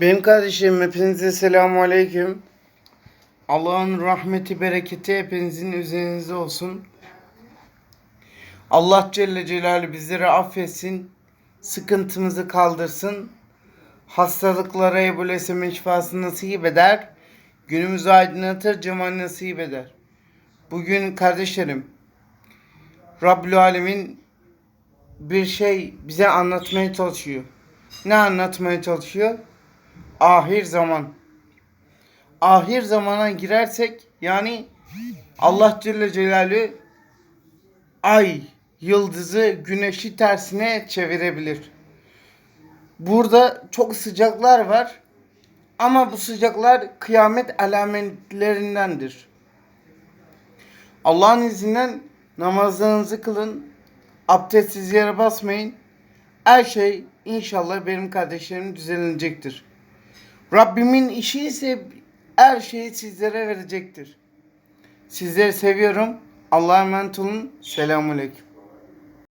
Benim kardeşim hepinize selamun aleyküm. Allah'ın rahmeti bereketi hepinizin üzerinize olsun. Allah Celle Celaluhu bizleri affetsin. Sıkıntımızı kaldırsın. Hastalıklara Ebu Lesem'in şifasını nasip eder. Günümüzü aydınlatır, cemal nasip eder. Bugün kardeşlerim, Rabbül Alemin bir şey bize anlatmaya çalışıyor. Ne anlatmaya çalışıyor? Ahir zaman. Ahir zamana girersek yani Allah Celle Celaluhu ay, yıldızı, güneşi tersine çevirebilir. Burada çok sıcaklar var. Ama bu sıcaklar kıyamet alametlerindendir. Allah'ın izniyle namazlarınızı kılın. Abdestsiz yere basmayın. Her şey inşallah benim kardeşlerim düzelecektir. Rabbimin işi ise her şeyi sizlere verecektir. Sizleri seviyorum. Allah'a emanet olun. Selamun Aleyküm.